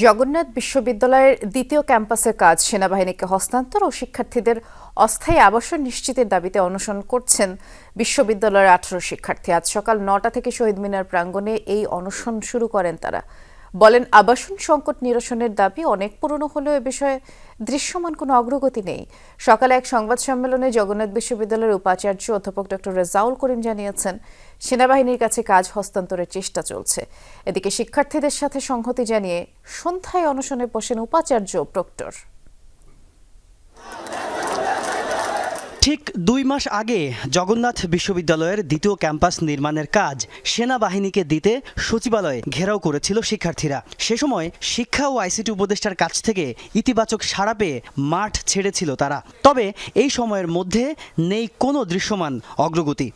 জগন্নাথ বিশ্ববিদ্যালয়ের দ্বিতীয় ক্যাম্পাসের কাজ সেনাবাহিনীকে হস্তান্তর ও শিক্ষার্থীদের অস্থায়ী আবাসন নিশ্চিতের দাবিতে অনশন করছেন বিশ্ববিদ্যালয়ের আঠারো শিক্ষার্থী। আজ সকাল নটা থেকে শহীদ মিনার প্রাঙ্গণে এই অনশন শুরু করেন তারা। বলেন, আবাসন সংকট নিরসনের দাবি অনেক পুরনো হলেও এ বিষয়ে দৃশ্যমান কোনো অগ্রগতি নেই। সকালে এক সংবাদ সম্মেলনে জগন্নাথ বিশ্ববিদ্যালয়ের উপাচার্য অধ্যাপক ডক্টর রেজাউল করিম জানিয়েছেন, সেনাবাহিনীর কাছে কাজ হস্তান্তরের চেষ্টা চলছে। এদিকে শিক্ষার্থীদের সাথে সংহতি জানিয়ে সন্ধ্যায় অনশনে বসেন উপাচার্য প্রক্টর। ঠিক দুই মাস আগে জগন্নাথ বিশ্ববিদ্যালয়ের দ্বিতীয় ক্যাম্পাস নির্মাণের কাজ সেনাবাহিনীকে দিতে সচিবালয়ে ঘেরাও করেছিল শিক্ষার্থীরা। সে সময় শিক্ষা ও আইসিটি উপদেষ্টার কাছ থেকে ইতিবাচক সাড়া পেয়ে মাঠ ছেড়েছিল তারা। তবে এই সময়ের মধ্যে নেই কোনো দৃশ্যমান অগ্রগতি।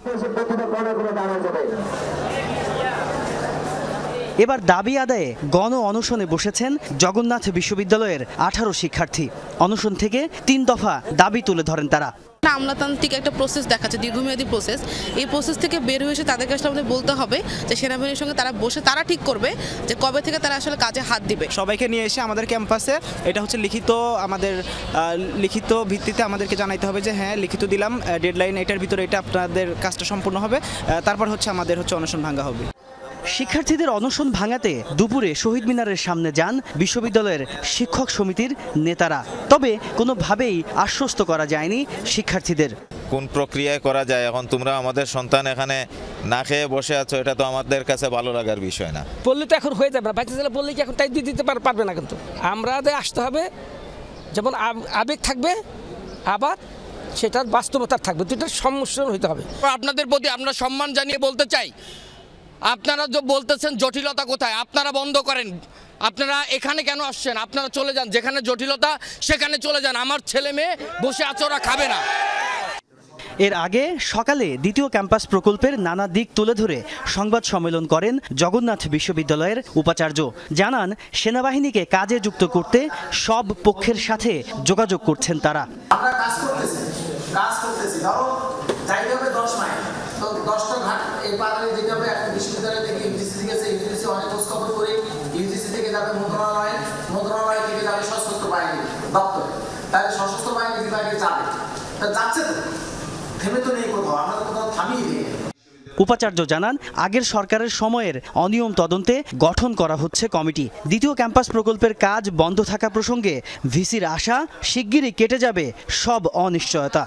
এবার দাবি আদায়ে গণ অনশনে বসেছেন জগন্নাথ বিশ্ববিদ্যালয়ের আঠারো শিক্ষার্থী। অনশন থেকে তিন দফা দাবি তুলে ধরেন তারা। আমলাতান্ত্রিক একটা প্রসেস দেখাচ্ছে, দীর্ঘমেয়াদী প্রসেস এই প্রসেস থেকে বের হয়ে এসে তাদেরকে আসলে আমাদের বলতে হবে যে সেনাবাহিনীর সঙ্গে তারা বসে তারা ঠিক করবে যে কবে থেকে তারা আসলে কাজে হাত দিবে। সবাইকে নিয়ে এসে আমাদের ক্যাম্পাসে এটা হচ্ছে লিখিত, আমাদের লিখিত ভিত্তিতে আমাদেরকে জানাইতে হবে যে হ্যাঁ লিখিত দিলাম ডেডলাইন এটার ভিতরে এটা আপনাদের কাজটা সম্পূর্ণ হবে তারপর হচ্ছে আমাদের হচ্ছে অনশন ভাঙ্গা হবে। শিক্ষার্থীদের অনশন ভাঙাতে দুপুরে শহীদ মিনারের সামনে যান বিশ্ববিদ্যালয়ের শিক্ষক সমিতির নেতারা। তবে কোনোভাবেই আশ্বস্ত করা যায়নি শিক্ষার্থীদের। কোন প্রক্রিয়ায় করা যায়? এখন তোমরা আমাদের সন্তান এখানে না খেয়ে বসে আছো এটা তো আমাদের কাছে ভালো লাগার বিষয় না। বললে তো এখন হয়ে যাবে না। বাচ্চা ছেলে বললে কি এখন টাইট দিয়ে দিতে পারবে না কিন্তু। আমাদের আসতে হবে যেমন আব- আবেগ থাকবে আবার সেটার বাস্তবতা থাকবে। দুটার সম্মিশ্রণ হইতে হবে। আপনাদের প্রতি আমরা সম্মান জানিয়ে বলতে চাই আপনারা যে বলতেছেন জটিলতা কোথায়? আপনারা বন্ধ করেন। আপনারা এখানে কেন আসছেন? আপনারা চলে যান। যেখানে জটিলতা সেখানে চলে যান। আমার ছেলে মেয়ে বসে আছে ওরা খাবে না। এর আগে সকালে দ্বিতীয় ক্যাম্পাস প্রকল্পের নানা দিক তুলে ধরে সংবাদ সম্মেলন করেন জগন্নাথ বিশ্ববিদ্যালয়ের উপাচার্য। জানান সেনাবাহিনীকে কাজে যুক্ত করতে সব পক্ষের সাথে যোগাযোগ করছেন তারা। যাইতে হবে দশ মাইল। তো দশটা ঘাট, এই যেতে হবে। একটা বিশ্ববিদ্যালয় থেকে ইউজিসি গেছে ইউজিসি অনেক খোঁজ খবর করে। ইউজিসি থেকে যাবে মন্ত্রণালয়। মন্ত্রণালয় থেকে যাবে সশস্ত্র বাহিনী দপ্তরে। তাহলে সশস্ত্র বাহিনী বিভাগে যাবে। তা যাচ্ছে তো। থেমে তো নেই কোথাও। আমরা কোথাও থামিয়ে দিই। উপাচার্য জানান, আগের সরকারের সময়ের অনিয়ম তদন্তে গঠন করা হচ্ছে কমিটি। দ্বিতীয় ক্যাম্পাস প্রকল্পের কাজ বন্ধ থাকা প্রসঙ্গে ভিসির আশা শিগগিরই কেটে যাবে সব অনিশ্চয়তা।